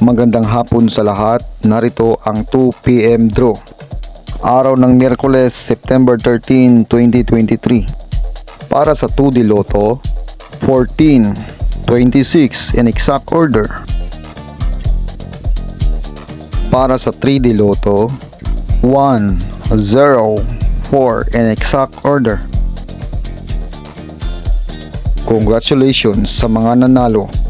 Magandang hapon sa lahat. Narito ang 2pm draw. Araw ng Miyerkules, September 13, 2023. Para sa 2D Lotto, 14, 26 in exact order. Para sa 3D Lotto, 1, 0, 4 in exact order. Congratulations sa mga nanalo.